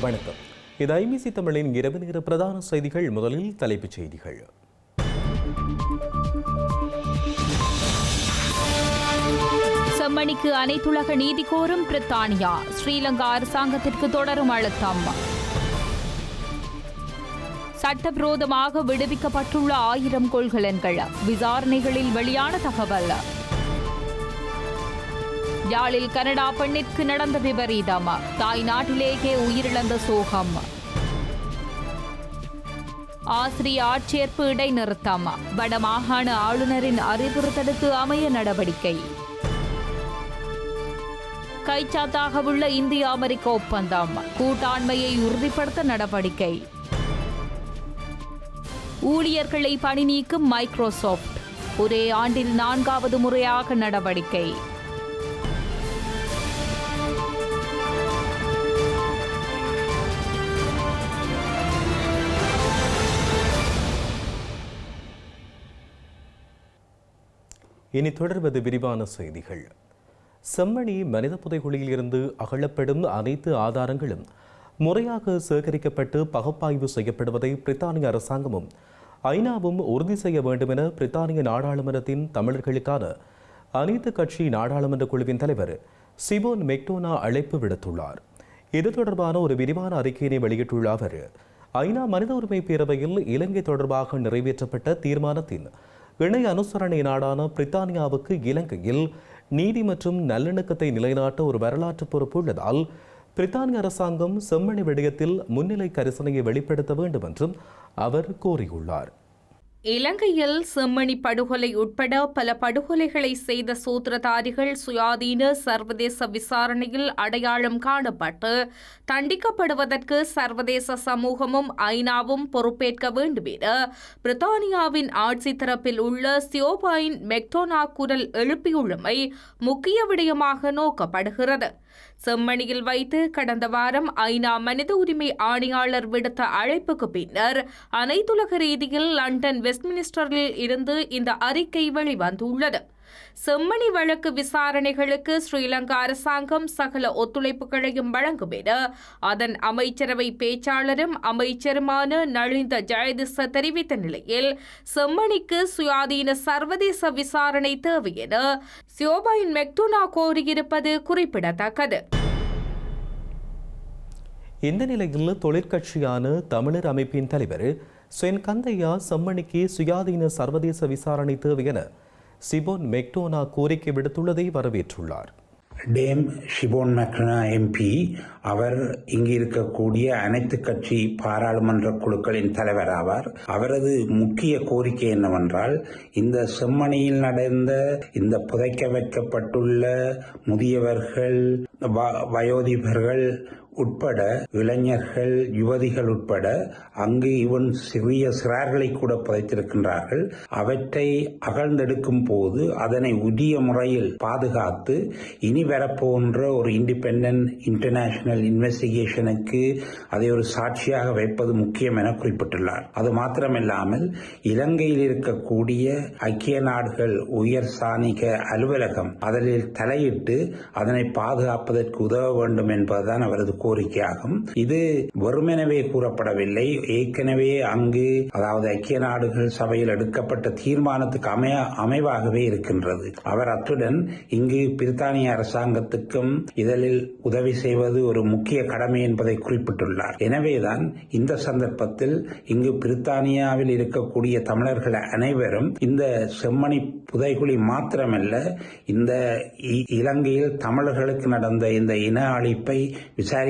வணக்கம். இது ஐபிசி தமிழின் இரவு நேர பிரதான செய்திகள். முதலில் தலைப்புச் செய்திகள். செம்மணிக்கு அனைத்துலக நீதி கோரும் பிரித்தானியா. ஸ்ரீலங்கா அரசாங்கத்திற்கு தொடரும் அழுத்தம். சட்டவிரோதமாக விடுவிக்கப்பட்டுள்ள ஆயிரம் கொள்கலன்கள். விசாரணைகளில் வெளியான தகவல். யாழில் கனடா பெண்ணிற்கு நடந்த விபரீதம். தாய் நாட்டிலேயே உயிரிழந்த சோகம். ஆசிரிய ஆட்சேர்ப்பு இடைநிறுத்தம். வடமாகாண ஆளுநரின் அறிவுறுத்தலுக்கு அமைய நடவடிக்கை. கைச்சாத்தாக உள்ள இந்திய அமெரிக்க ஒப்பந்தம். கூட்டாண்மையை உறுதிப்படுத்த நடவடிக்கை. ஊழியர்களை பணி நீக்கும் மைக்ரோசாப்ட் ஒரே ஆண்டில் நான்காவது முறையாக நடவடிக்கை. இனி தொடர்வது விரிவான செய்திகள். செம்மணி மனித புதைகுழியில் இருந்து அகழப்படும் அனைத்து ஆதாரங்களும் முறையாக சேகரிக்கப்பட்டு பகுப்பாய்வு செய்யப்படுவதை பிரித்தானிய அரசாங்கமும் ஐநாவும் உறுதி செய்ய வேண்டும் என பிரித்தானிய நாடாளுமன்றத்தின் தமிழர்களுக்கான அனைத்து கட்சி நாடாளுமன்ற குழுவின் தலைவர் சிபோன் மெக்டோனா அழைப்பு விடுத்துள்ளார். இது தொடர்பான ஒரு விரிவான அறிக்கையினை வெளியிட்டுள்ள அவர் ஐநா மனித உரிமை பேரவையில் இலங்கை தொடர்பாக நிறைவேற்றப்பட்ட தீர்மானத்தின் இணை அனுசரணை நாடான பிரித்தானியாவுக்கு இலங்கையில் நீதி மற்றும் நல்லிணக்கத்தை நிலைநாட்ட ஒரு வரலாற்று பொறுப்பு உள்ளதால் பிரித்தானிய அரசாங்கம் செம்மணி விடயத்தில் முன்னிலை கரிசனையை வெளிப்படுத்த வேண்டும் என்றும் அவர் கோரியுள்ளார். இலங்கையில் செம்மணி படுகொலை உட்பட பல படுகொலைகளை செய்த சூத்திரதாரிகள் சுயாதீன சர்வதேச விசாரணையில் அடையாளம் காணப்பட்டு தண்டிக்கப்படுவதற்கு சர்வதேச சமூகமும் ஐநாவும் பொறுப்பேற்க வேண்டும் என பிரித்தானியாவின் ஆட்சி தரப்பில் உள்ள சியோபாயின் மெக்டோனா குரல் எழுப்பியுள்ளமை முக்கிய விடயமாக நோக்கப்படுகிறது. செம்மணியில் வைத்து கடந்த வாரம் ஐநா மனித உரிமை ஆணையாளர் விடுத்த அழைப்புக்கு பின்னர் அனைத்துலக ரீதியில் லண்டன் வெஸ்ட்மினிஸ்டரில் இருந்து இந்த அறிக்கை வெளிவந்துள்ளது. செம்மணி வழக்கு விசாரணைகளுக்கு ஸ்ரீலங்கா அரசாங்கம் சகல ஒத்துழைப்புகளையும் வழங்கும் என அதன் அமைச்சரவை பேச்சாளரும் அமைச்சருமான நளிந்த ஜெயதிச தெரிவித்த நிலையில் செம்மணிக்கு சுயாதீன சர்வதேச விசாரணை தேவை என சியோபாயின் மெக்டோனா கோரியிருப்பது குறிப்பிடத்தக்கது. இந்த நிலையில் தொழிற்கட்சியான தமிழர் அமைப்பின் தலைவர் சென் கந்தையா செம்மணிக்கு சுயாதீன சர்வதேச விசாரணை தேவை என சிபோன் மெக்டோனா கோரிக்கை விடுத்துள்ளதை வரவேற்றுள்ளார். டேம் ஷிபோன் மெக்னா எம்பி அவர் இங்கு இருக்கக்கூடிய அனைத்து கட்சி பாராளுமன்ற குழுக்களின் தலைவர் ஆவார். அவரது முக்கிய கோரிக்கை என்னவென்றால் இந்த செம்மணியில் நடந்த இந்த புதைக்க வைக்கப்பட்டுள்ள முதியவர்கள் வ- வயோதிபர்கள் உட்பட இளைஞர்கள் யுவதிகள் உட்பட அங்கு இவன் சிறிய சிறார்களை கூட புதைத்திருக்கின்றார்கள். அவற்றை அகழ்ந்தெடுக்கும் போது அதனை உரிய முறையில் பாதுகாத்து இனி வரப்போன்ற ஒரு இண்டிபெண்டன்ட் இன்டர்நேஷனல் இன்வெஸ்டிகேஷனுக்கு அதை ஒரு சாட்சியாக வைப்பது முக்கியம் என குறிப்பிட்டுள்ளார். அது மாத்திரமில்லாமல் இலங்கையில் இருக்கக்கூடிய ஐக்கிய நாடுகள் உயர் சாணிக அலுவலகம் அதில் தலையிட்டு அதனை பாதுகாப்பதற்கு உதவ வேண்டும் என்பதுதான் அவரது கோரிக்கையாகும். இது வெறுமெனவே கூறப்படவில்லை. ஏற்கனவே அங்கு அதாவது ஐக்கிய நாடுகள் சபையில் எடுக்கப்பட்ட தீர்மானத்துக்கு அமைய அமைவாகவே இருக்கின்றது. அவர் அத்துடன் இங்கு பிரித்தானிய அரசாங்கத்துக்கும் இதழில் உதவி செய்வது ஒரு முக்கிய கடமை என்பதை குறிப்பிட்டுள்ளார். எனவேதான் இந்த சந்தர்ப்பத்தில் இங்கு பிரித்தானியாவில் இருக்கக்கூடிய தமிழர்கள் அனைவரும் இந்த செம்மணி புதைகுழி மாத்திரமல்ல இந்த இ- இலங்கையில் தமிழர்களுக்கு நடந்த இந்த இன அழிப்பை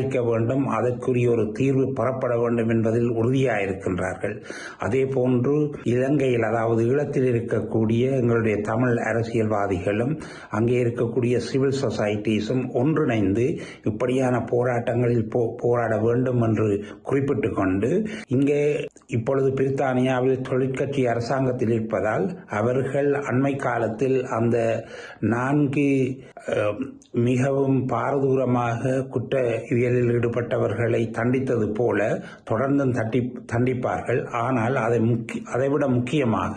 விசாரிக்க வேண்டும் அதற்குரிய ஒரு தீர்வு பெறப்பட வேண்டும் என்பதில் உறுதியாக இருக்கின்றார்கள் அதே போன்று இலங்கையில் அதாவது ஈழத்தில் இருக்கக்கூடிய எங்களுடைய தமிழ் அரசியல்வாதிகளும் அங்கே இருக்கக்கூடிய சிவில் சொசைட்டிஸும் ஒன்றிணைந்து இப்படியான போராட்டங்களில் போ- போராட வேண்டும் என்று குறிப்பிட்டு கொண்டு இங்கே இப்பொழுது பிரித்தானியாவில் தொழிற்கட்சி அரசாங்கத்தில் இருப்பதால் அவர்கள் அண்மை காலத்தில் அந்த நான்கு மிகவும் பாரதூரமாக குற்றவியலில் ஈடுபட்டவர்களை தண்டித்தது போல தொடர்ந்தும் தட்டி தண்டிப்பார்கள். ஆனால் அதை முக்கிய அதைவிட முக்கியமாக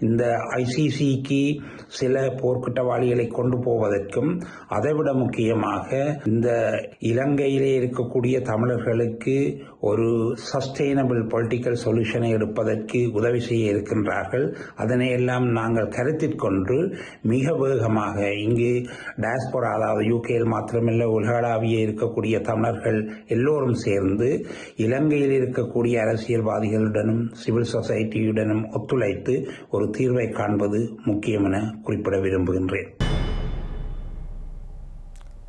இந்த ஐசிசிக்கு சில போர்க்குற்றவாளிகளை கொண்டு போவதற்கும் அதைவிட முக்கியமாக இந்த இலங்கையிலே இருக்கக்கூடிய தமிழர்களுக்கு ஒரு சஸ்டெயினபிள் பொலிட்டிக்கல் சொல்யூஷனை எடுப்பதற்கு உதவி செய்ய இருக்கின்றார்கள். அதனை எல்லாம் நாங்கள் கருத்தில் கொண்டு மிக வேகமாக இங்கு டயஸ்போரா அதாவது யூகேயில் மாத்திரமில்லை உலகளாவிய இருக்கக்கூடிய தமிழர்கள் எல்லோரும் சேர்ந்து இலங்கையில் இருக்கக்கூடிய அரசியல்வாதிகளுடனும் சிவில் சொசைட்டியுடனும் ஒத்துழைத்து ஒரு தீர்வை காண்பது முக்கியம் என குறிப்பிட விரும்புகின்றேன்.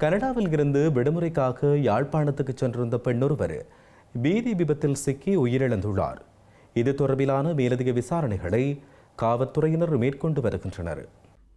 கனடாவில் இருந்து விடுமுறைக்காக யாழ்ப்பாணத்துக்கு சென்றிருந்த பெண்ணொருவர் பீதி விபத்தில் சிக்கி உயிரிழந்துள்ளார். இது தொடர்பிலான மேலதிக விசாரணைகளை காவல்துறையினர் மேற்கொண்டு வருகின்றனர்.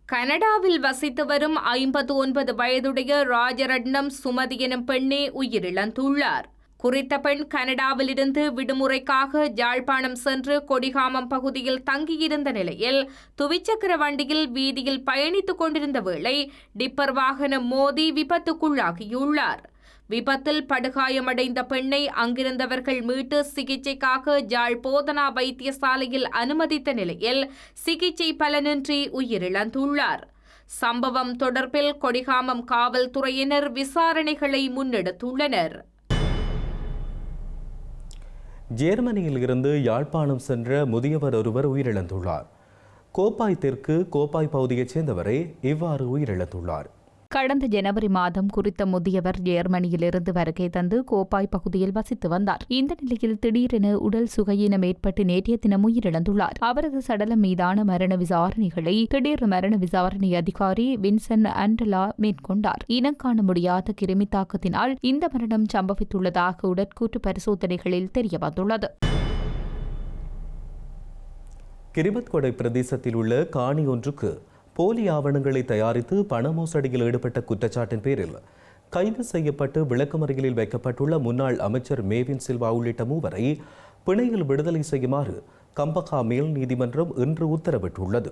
கனடாவில் வசித்து வரும் ஐம்பத்து ஒன்பது வயதுடைய ராஜரட்னம் சுமதி எனும் பெண்ணே உயிரிழந்துள்ளார். குறித்த பெண் கனடாவிலிருந்து விடுமுறைக்காக யாழ்ப்பாணம் சென்று கொடிகாமம் பகுதியில் தங்கியிருந்த நிலையில் துவிச்சக்கர வண்டியில் வீதியில் பயணித்துக் கொண்டிருந்த வேளை டிப்பர் வாகனம் மோதி விபத்துக்குள்ளாகியுள்ளார். விபத்தில் படுகாயமடைந்த பெண்ணை அங்கிருந்தவர்கள் மீட்டு சிகிச்சைக்காக ஜாழ் போதனா வைத்தியசாலையில் அனுமதித்த நிலையில் சிகிச்சை பலனின்றி உயிரிழந்துள்ளார். சம்பவம் தொடர்பில் கொடிகாமம் காவல்துறையினர் விசாரணைகளை முன்னெடுத்துள்ளனர். ஜேர்மனியில் இருந்து யாழ்ப்பாணம் சென்ற முதியவர் ஒருவர் உயிரிழந்துள்ளார். கோப்பாய் தெற்கு கோப்பாய் பகுதியைச் சேர்ந்தவரே இவ்வாறு உயிரிழந்துள்ளார். கடந்த ஜனவரி மாதம் குறித்த முதியவர் ஜெர்மனியிலிருந்து வருகை தந்து கோப்பாய் பகுதியில் வசித்து வந்தார். இந்த நிலையில் திடீரென உடல் சுகையினம் ஏற்பட்டு நேற்றைய தினம் உயிரிழந்துள்ளார். அவரது சடலம் மீதான மரண விசாரணைகளை திடீர் மரண விசாரணை அதிகாரி வின்சன் அண்டலா மேற்கொண்டார். இனம் காண முடியாத கிருமி தாக்கத்தினால் இந்த மரணம் சம்பவித்துள்ளதாக உடற்கூற்று பரிசோதனைகளில் தெரியவந்துள்ளது. கிரிபத்கொடை பிரதேசத்தில் உள்ள காணி ஒன்றுக்கு போலி ஆவணங்களை தயாரித்து பண மோசடியில் ஈடுபட்ட குற்றச்சாட்டின் பேரில் கைது செய்யப்பட்டு விளக்கமறியலில் வைக்கப்பட்டுள்ள முன்னாள் அமைச்சர் மேவின் சில்வா உள்ளிட்ட மூவரை பிணையில் விடுதலை செய்யுமாறு கம்பகா மேல் நீதிமன்றம் இன்று உத்தரவிட்டுள்ளது.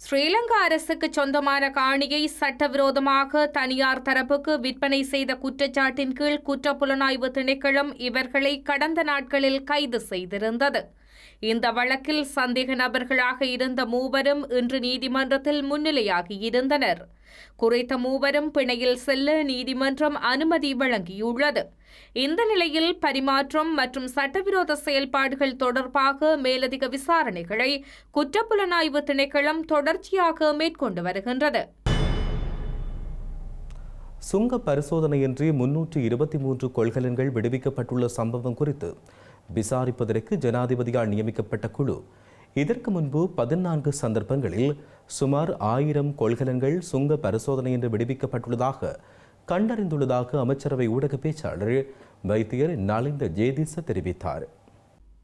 ஸ்ரீலங்கா அரசுக்கு சொந்தமான காணியை சட்டவிரோதமாக தனியார் தரப்புக்கு விற்பனை செய்த குற்றச்சாட்டின் கீழ் குற்றப்புலனாய்வு திணைக்களம் இவர்களை கடந்த நாட்களில் கைது செய்திருந்தது. இந்த வழக்கில் சந்தேக நபர்களாக இருந்த மூவரும் இன்று நீதிமன்றத்தில் முன்னிலையாகியிருந்தனர் குறித்த மூவரும் பிணையில் செல்ல நீதிமன்றம் அனுமதி வழங்கியுள்ளது. இந்த நிலையில் பரிமாற்றம் மற்றும் சட்டவிரோத செயல்பாடுகள் தொடர்பாக மேலதிக விசாரணைகளை குற்றப்புலனாய்வு திணைக்களம் தொடர்ச்சியாக மேற்கொண்டு வருகின்றது. சுங்க பரிசோதனையின்றி முன்னூற்று இருபத்தி மூன்று கொள்கலன்கள் விடுவிக்கப்பட்டுள்ள சம்பவம் குறித்து விசாரிப்பதற்கு ஜனாதிபதியால் நியமிக்கப்பட்ட குழு. இதற்கு முன்பு பதினான்கு சந்தர்ப்பங்களில் சுமார் ஆயிரம் கொள்கலன்கள் சுங்க பரிசோதனை என்று விடுவிக்கப்பட்டுள்ளதாக கண்டறிந்துள்ளதாக அமைச்சரவை ஊடக பேச்சாளர் வைத்தியர் நலிந்த ஜேதிச தெரிவித்தார்.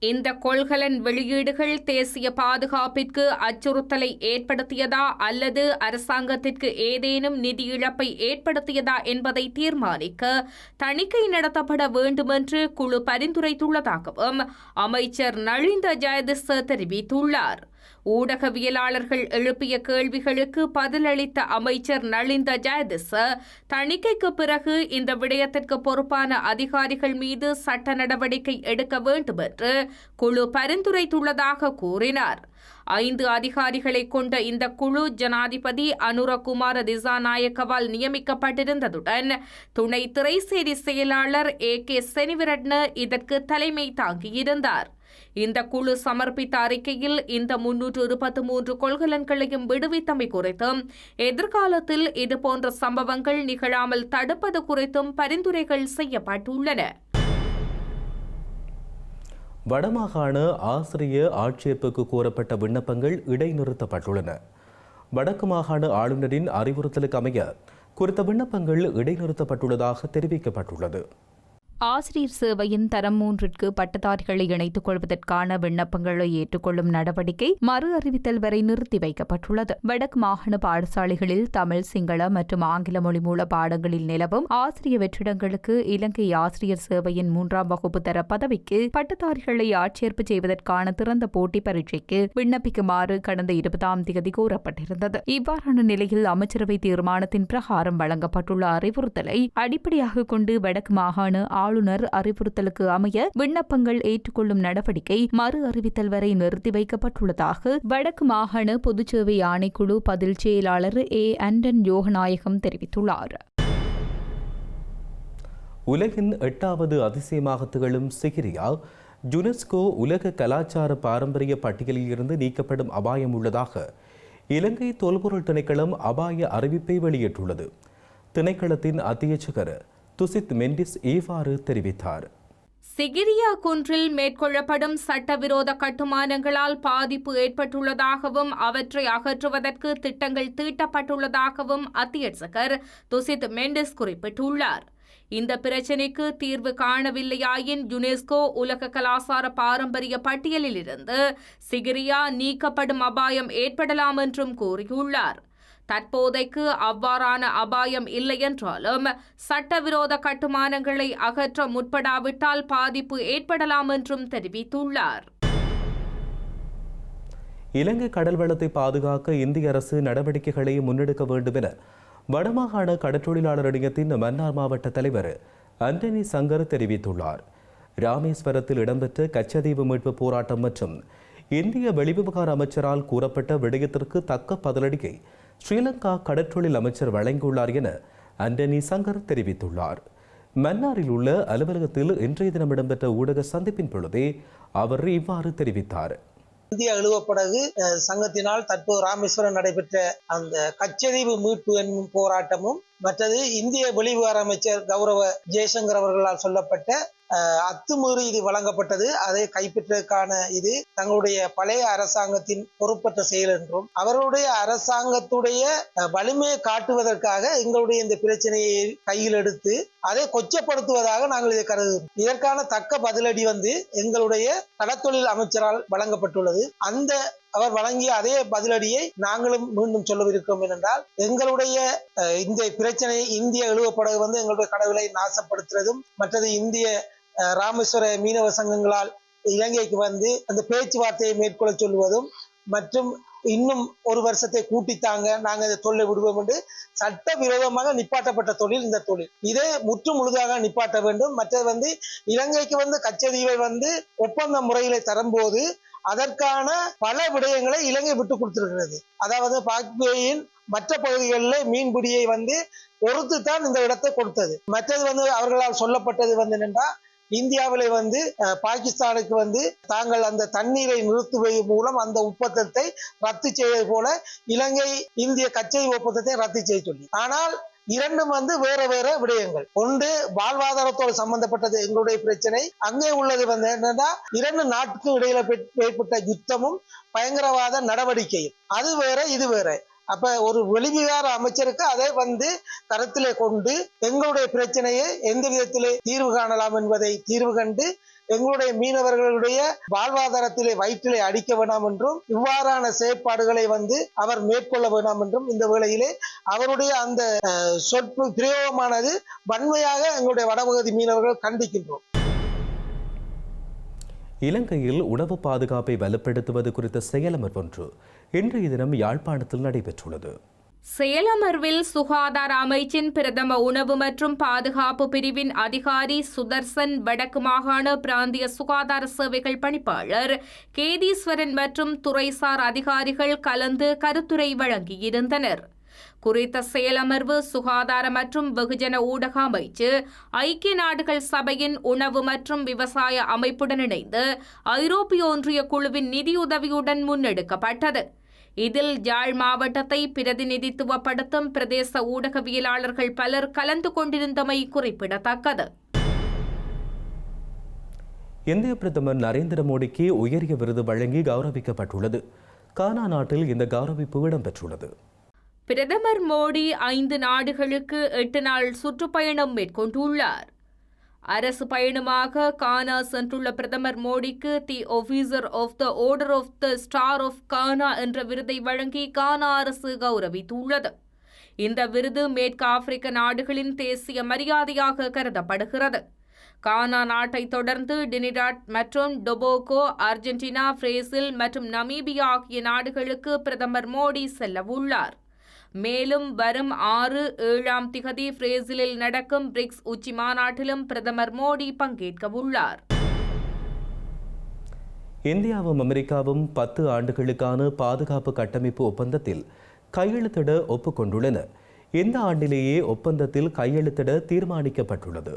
இந்த கொள்கலன் வெளியீடுகள் தேசிய பாதுகாப்பிற்கு அச்சுறுத்தலை ஏற்படுத்தியதா அல்லது அரசாங்கத்திற்கு ஏதேனும் நிதி இழப்பை ஏற்படுத்தியதா என்பதை தீர்மானிக்க தணிக்கை நடத்தப்பட வேண்டுமென்று குழு பரிந்துரைத்துள்ளதாகவும் அமைச்சர் நளிந்த ஜெயதிச தெரிவித்துள்ளார். ஊடகவியலாளர்கள் எழுப்பிய கேள்விகளுக்கு பதிலளித்த அமைச்சர் நளிந்த ஜெயதிச தணிக்கைக்கு பிறகு இந்த விடயத்திற்கு பொறுப்பான அதிகாரிகள் மீது சட்ட நடவடிக்கை எடுக்க வேண்டும் என்று குழு பரிந்துரைத்துள்ளதாக கூறினார். ஐந்து அதிகாரிகளை கொண்ட இந்த குழு ஜனாதிபதி அனுரகுமார திசாநாயக்கவால் நியமிக்கப்பட்டிருந்ததுடன் துணை திரைசேரி செயலாளர் ஏ கே செனிவிரட்ன இதற்கு தலைமை தாங்கியிருந்தார். இந்த குழு சமர்ப்பித்த அறிக்கையில் இந்த முன்னூற்று இருபத்தி மூன்று கொள்கலன்களையும் விடுவித்தமை குறித்தும் எதிர்காலத்தில் இதுபோன்ற சம்பவங்கள் நிகழாமல் தடுப்பது குறித்தும் பரிந்துரைகள் செய்யப்பட்டுள்ளன. வடமாகாண ஆசிரிய ஆட்சேர்ப்புக்கு கோரப்பட்ட விண்ணப்பங்கள் இடைநிறுத்தப்பட்டுள்ளன. வடக்கு மாகாண ஆளுநரின் அறிவுறுத்தலுக்கு அமைய குறித்த விண்ணப்பங்கள் இடைநிறுத்தப்பட்டுள்ளதாக தெரிவிக்கப்பட்டுள்ளது. ஆசிரியர் சேவையின் தரம் மூன்றிற்கு பட்டதாரிகளை இணைத்துக் கொள்வதற்கான விண்ணப்பங்களை ஏற்றுக்கொள்ளும் நடவடிக்கை மறு அறிவித்தல் வரை நிறுத்தி வைக்கப்பட்டுள்ளது. வடக்கு மாகாண பாடசாலைகளில் தமிழ் சிங்கள மற்றும் ஆங்கில மொழி மூல பாடங்களில் நிலவும் ஆசிரிய வெற்றிடங்களுக்கு இலங்கை ஆசிரியர் சேவையின் மூன்றாம் வகுப்பு தர பதவிக்கு பட்டதாரிகளை ஆட்சேர்ப்பு செய்வதற்கான திறந்த போட்டி பரீட்சைக்கு விண்ணப்பிக்குமாறு கடந்த இருபதாம் தேதி கூறப்பட்டிருந்தது. இவ்வாறான நிலையில் அமைச்சரவை தீர்மானத்தின் பிரகாரம் வழங்கப்பட்டுள்ள அறிவுறுத்தலை அடிப்படையாக கொண்டு வடக்கு மாகாண ஆளுநர் அறிவுறுத்தலுக்கு அமைய விண்ணப்பங்கள் ஏற்றுக்கொள்ளும் நடவடிக்கை மறு அறிவித்தல் வரை நிறுத்தி வைக்கப்பட்டுள்ளதாக வடக்கு மாகாண பொதுச்சேவை ஆணைக்குழு பதில் செயலாளர் ஏ. அண்டன் யோகநாயகம் தெரிவித்துள்ளார். உலகின் எட்டாவது அதிசயமாக திகழும் சிகிரியா யுனெஸ்கோ உலக கலாச்சார பாரம்பரிய பட்டியலில் இருந்து நீக்கப்படும் அபாயம் உள்ளதாக இலங்கை தொல்பொருள் திணைக்களம் அபாய அறிவிப்பை வெளியிட்டுள்ளது. திணைக்களத்தின் அத்தியட்சகர் துசித் மெண்டிஸ் இவ்வாறு தெரிவித்தார். சிகிரியா குன்றில் மேற்கொள்ளப்படும் சட்டவிரோத கட்டுமானங்களால் பாதிப்பு ஏற்பட்டுள்ளதாகவும் அவற்றை அகற்றுவதற்கு திட்டங்கள் தீட்டப்பட்டுள்ளதாகவும் அத்தியட்சகர் துசித் மெண்டிஸ் குறிப்பிட்டுள்ளார். இந்த பிரச்சினைக்கு தீர்வு காணவில்லையாயின் யுனெஸ்கோ உலக கலாசார பாரம்பரிய பட்டியலில் இருந்து சிகிரியா நீக்கப்படும் அபாயம் ஏற்படலாம் என்றும் கூறியுள்ளார். தற்போதைக்கு அவ்வாறான அபாயம் இல்லை என்றாலும் சட்டவிரோத கட்டுமானங்களை அகற்ற முற்படாவிட்டால் பாதிப்பு ஏற்படலாம் என்றும் தெரிவித்துள்ளார். இலங்கை கடல்வளத்தை பாதுகாக்க இந்திய அரசு நடவடிக்கைகளை முன்னெடுக்க வேண்டும் என வடமாகாண கடற்றொழிலாளர் இணையத்தின் மன்னார் மாவட்ட தலைவர் அண்டனி சங்கர் தெரிவித்துள்ளார். ராமேஸ்வரத்தில் இடம்பெற்ற கச்சதீவு மீட்பு போராட்டம் மற்றும் இந்திய வெளிவிவகார அமைச்சரால் கூறப்பட்ட விடயத்திற்கு தக்க பதிலடியை ஸ்ரீலங்கா கடற்றொழில் அமைச்சர் வழங்கியுள்ளார் என அண்டனி சங்கர் தெரிவித்துள்ளார். மன்னாரில் உள்ள அலுவலகத்தில் இன்றைய தினம் இடம்பெற்ற ஊடக சந்திப்பின் பொழுதே அவர் இவ்வாறு தெரிவித்தார். இந்திய அழுவப்படகு சங்கத்தினால் தற்போது ராமேஸ்வரம் நடைபெற்ற அந்த கச்சரிவு மீட்பு என்னும் போராட்டமும் மற்றது இந்திய வெளிவிவகார அமைச்சர் கௌரவ ஜெய்சங்கர் அவர்களால் சொல்லப்பட்ட அத்துமீறி இது வழங்கப்பட்டது. அதை கைப்பற்றதற்கான இது தங்களுடைய பழைய அரசாங்கத்தின் பொறுப்பற்ற செயல் என்றும் அவர்களுடைய அரசாங்கத்துடைய அஹ், வலிமையை காட்டுவதற்காக எங்களுடைய இந்த பிரச்சனையை கையில் எடுத்து அதை கொச்சப்படுத்துவதாக நாங்கள் இதை கருதுகிறோம். இதற்கான தக்க பதிலடி வந்து எங்களுடைய கடத்தொழில் அமைச்சரால் வழங்கப்பட்டுள்ளது. அந்த அவர் வழங்கிய அதே பதிலடியை நாங்களும் மீண்டும் சொல்லவிருக்கிறோம் என்றால் எங்களுடைய இந்த பிரச்சனை இந்திய எழுவப்படகு வந்து எங்களுடைய கடவுளை நாசப்படுத்துறதும் மற்றது இந்திய ராமேஸ்வர மீனவ சங்கங்களால் இலங்கைக்கு வந்து அந்த பேச்சுவார்த்தையை மேற்கொள்ள சொல்லுவதும் மற்றும் இன்னும் ஒரு வருஷத்தை கூட்டித்தாங்க நாங்க இந்த தொழிலை விடுவோம் என்று சட்ட விரோதமாக நிப்பாட்டப்பட்ட தொழில் இந்த தொழில். இதை முற்று முழுதாக நிப்பாட்ட வேண்டும். மற்றது வந்து இலங்கைக்கு வந்து கச்சதீவை வந்து ஒப்பந்த முறையில தரும்போது அதற்கான பல விடயங்களை இலங்கை விட்டு கொடுத்திருக்கிறது. அதாவது பாக்பேயின் மற்ற பகுதிகளில் மீன்பிடியை வந்து பொறுத்து தான் இந்த இடத்தை கொடுத்தது. மற்றது வந்து அவர்களால் சொல்லப்பட்டது வந்து என்னென்னா இந்தியாவிலே வந்து அஹ், பாகிஸ்தானுக்கு வந்து தாங்கள் அந்த தண்ணீரை நிறுத்துவது மூலம் அந்த ஒப்பந்தத்தை ரத்து செய்வது போல இலங்கை இந்திய கச்சை ஒப்பந்தத்தை ரத்து செய்ய சொல்லி. ஆனால் இரண்டும் வந்து வேற வேற விடயங்கள். ஒன்று வாழ்வாதாரத்தோடு சம்பந்தப்பட்டது எங்களுடைய பிரச்சனை. அங்கே உள்ளது வந்து என்னன்னா இரண்டு நாட்டுக்கும் இடையில ஏற்பட்ட யுத்தமும் பயங்கரவாத நடவடிக்கையும். அது வேற இது வேற. அப்ப ஒரு வெளிவிகார அமைச்சருக்கு அதை வந்து கருத்திலே கொண்டு எங்களுடைய பிரச்சனையை எந்த விதத்திலே தீர்வு காணலாம் என்பதை தீர்வு கண்டு எங்களுடைய மீனவர்களுடைய வாழ்வாதாரத்திலே வயிற்றிலே அடிக்க வேண்டாம் என்றும் இவ்வாறான செயற்பாடுகளை வந்து அவர் மேற்கொள்ள வேண்டாம் என்றும் இந்த வேளையிலே அவருடைய அந்த சொற்பு பிரயோகமானது வன்மையாக எங்களுடைய வடபகுதி மீனவர்கள் கண்டிக்கின்றோம். இலங்கையில் உணவு பாதுகாப்பை வலுப்படுத்துவது குறித்த செயலமர் ஒன்று இன்றைய தினம் யாழ்ப்பாணத்தில் நடைபெற்றுள்ளது. செயலமர்வில் சுகாதார அமைச்சின் பிரதம உணவு மற்றும் பாதுகாப்பு பிரிவின் அதிகாரி சுதர்சன் வடக்கு மாகாண பிராந்திய சுகாதார சேவைகள் பணிப்பாளர் கேதீஸ்வரன் மற்றும் துறைசார் அதிகாரிகள் கலந்து கருத்துரை வழங்கியிருந்தனர். குறித்த செயலமர்வு சுகாதார மற்றும் வெகுஜன ஊடக அமைச்சு ஐக்கிய நாடுகள் சபையின் உணவு மற்றும் விவசாய அமைப்புடன் இணைந்து ஐரோப்பிய ஒன்றிய குழுவின் நிதியுதவியுடன் முன்னெடுக்கப்பட்டது. இதில் யாழ் மாவட்டத்தை பிரதிநிதித்துவப்படுத்தும் பிரதேச ஊடகவியலாளர்கள் பலர் கலந்து கொண்டிருந்தமை குறிப்பிடத்தக்கது. இந்திய பிரதமர் நரேந்திர மோடிக்கு உயரிய விருது வழங்கி கௌரவிக்கப்பட்டுள்ளது. கானா நாட்டில் இந்த கௌரவிப்பு இடம்பெற்றுள்ளது. பிரதமர் மோடி ஐந்து நாடுகளுக்கு எட்டு நாள் சுற்றுப்பயணம் மேற்கொண்டுள்ளார். அரசு பயணமாக கானா சென்றுள்ள பிரதமர் மோடிக்கு the officer of the order of the star of Ghana என்ற விருதை வழங்கி கானா அரசு கௌரவித்துள்ளது. இந்த விருது மேற்கு ஆப்பிரிக்க நாடுகளின் தேசிய மரியாதையாக கருதப்படுகிறது. கானா நாட்டை தொடர்ந்து டினிடாட் மற்றும் டொபோகோ அர்ஜென்டினா பிரேசில் மற்றும் நமீபியா ஆகிய நாடுகளுக்கு பிரதமர் மோடி செல்லவுள்ளார். மேலும் வரும் ஆறு ஏழாம் திகதி பிரேசிலில் நடக்கும் பிரிக்ஸ் உச்சி மாநாட்டிலும் பிரதமர் மோடி பங்கேற்கவுள்ளார் இந்தியாவும் அமெரிக்காவும் பத்து ஆண்டுகளுக்கான பாதுகாப்பு கட்டமைப்பு ஒப்பந்தத்தில் கையெழுத்திட ஒப்புக்கொண்டுள்ளன. இந்த ஆண்டிலேயே ஒப்பந்தத்தில் கையெழுத்திட தீர்மானிக்கப்பட்டுள்ளது.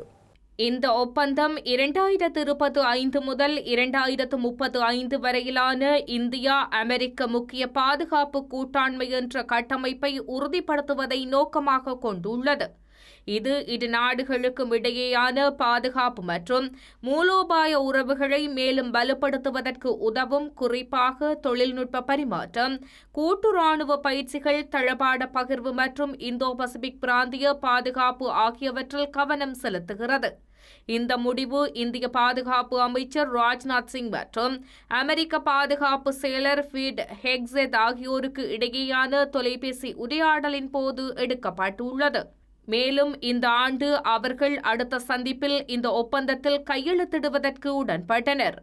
இந்த ஒப்பந்தம் இரண்டாயிரத்து இருபது ஐந்து முதல் இரண்டாயிரத்து முப்பது ஐந்து வரையிலான இந்தியா அமெரிக்க முக்கிய பாதுகாப்பு கூட்டாண்மை என்ற கட்டமைப்பை உறுதிப்படுத்துவதை நோக்கமாக கொண்டுள்ளது. இது இரு நாடுகளுக்கும் இடையேயான பாதுகாப்பு மற்றும் மூலோபாய உறவுகளை மேலும் வலுப்படுத்துவதற்கு உதவும் குறிப்பாக தொழில்நுட்ப பரிமாற்றம் கூட்டு ராணுவ பயிற்சிகள் தளபாட பகிர்வு மற்றும் இந்தோ பசிபிக் பிராந்திய பாதுகாப்பு ஆகியவற்றில் கவனம் செலுத்துகிறது. இந்த முடிவு இந்திய பாதுகாப்பு அமைச்சர் ராஜ்நாத் சிங் மற்றும் அமெரிக்க பாதுகாப்பு செயலர் ஃபீட் ஹெக்ஸெத் ஆகியோருக்கு இடையேயான தொலைபேசி உரையாடலின் போது எடுக்கப்பட்டுள்ளது. மேலும் இந்த ஆண்டு அவர்கள் அடுத்த சந்திப்பில் இந்த ஒப்பந்தத்தில் கையெழுத்திடுவதற்கு உடன்பட்டனர்.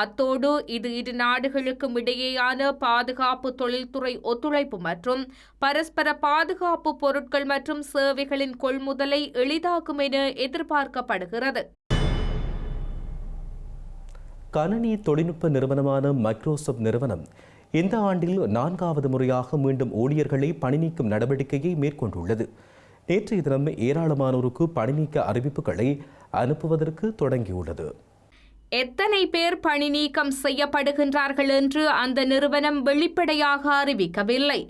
அத்தோடு இது இரு நாடுகளுக்கும் இடையேயான பாதுகாப்பு தொழில்துறை ஒத்துழைப்பு மற்றும் பரஸ்பர பாதுகாப்பு பொருட்கள் மற்றும் சேவைகளின் கொள்முதலை எளிதாக்கும் என எதிர்பார்க்கப்படுகிறது. கணனி தொழில்நுட்ப நிறுவனமான மைக்ரோசாப்ட் நிறுவனம் இந்த ஆண்டில் நான்காவது முறையாக மீண்டும் ஊழியர்களை பணிநீக்கும் நடவடிக்கையை மேற்கொண்டுள்ளது. நேற்றைய தினம் ஏராளமானோருக்கு பணிநீக்க அறிவிப்புகளை அனுப்புவதற்கு தொடங்கியுள்ளது. எத்தனை பேர் பணி நீக்கம் செய்யப்படுகின்றார்கள் என்று அந்த நிறுவனம் வெளிப்படையாக அறிவிக்கவில்லை.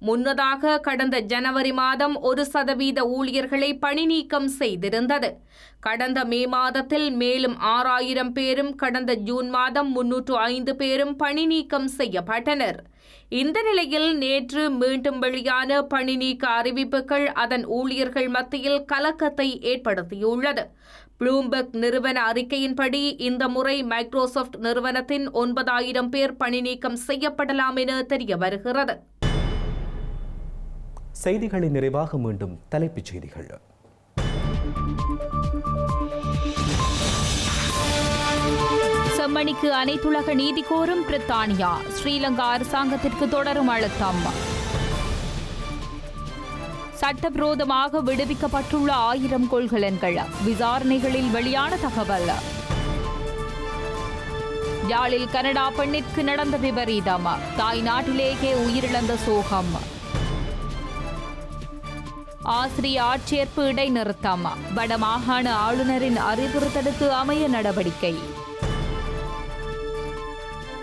முன்னதாக கடந்த ஜனவரி மாதம் ஒரு சதவீத ஊழியர்களை பணி நீக்கம் செய்திருந்தது. கடந்த மே மாதத்தில் மேலும் ஆறாயிரம் பேரும் கடந்த ஜூன் மாதம் முன்னூற்று ஐந்து பேரும் பணி நீக்கம் செய்யப்பட்டனர். இந்த நிலையில் நேற்று மீண்டும் வெளியான பணி நீக்க அறிவிப்புகள் அதன் ஊழியர்கள் மத்தியில் கலக்கத்தை ஏற்படுத்தியுள்ளது. ப்ளூம்பெர்க் நிறுவன அறிக்கையின்படி இந்த முறை மைக்ரோசாஃப்ட் நிறுவனத்தின் ஒன்பதாயிரம் பேர் பணி நீக்கம் செய்யப்படலாம் என தெரிய வருகிறது. செய்திகளின் நிறைவாக மீண்டும் தலைப்புச் செய்திகள். செம்மணிக்கு அனைத்துலக நீதி கோரும் பிரித்தானியா ஸ்ரீலங்கா அரசாங்கத்திற்கு தொடரும் அழுத்தம். சட்டவிரோதமாக விடுவிக்கப்பட்டுள்ள ஆயிரம் கொள்கலன்கள் விசாரணைகளில் வெளியான தகவல். யாழில் கனடா பெண்ணிற்கு நடந்த விபரீதம் தாய் நாட்டிலேயே உயிரிழந்த சோகம். ஆசிரிய ஆட்சேர்ப்பு இடைநிறுத்தம்? வடமாகாண ஆளுநரின் அறிவுறுத்தலுக்கு அமைய நடவடிக்கை.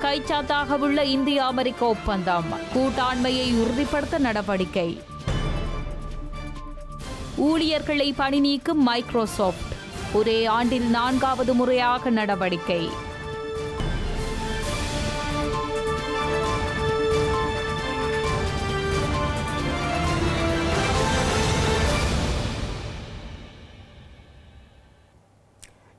கைச்சாத்தாக உள்ள இந்திய அமெரிக்க ஒப்பந்தம். கூட்டாண்மையை உறுதிப்படுத்த நடவடிக்கை. ஊழியர்களை பணி நீக்கும் மைக்ரோசாஃப்ட். ஒரே ஆண்டில் நான்காவது முறையாக நடவடிக்கை.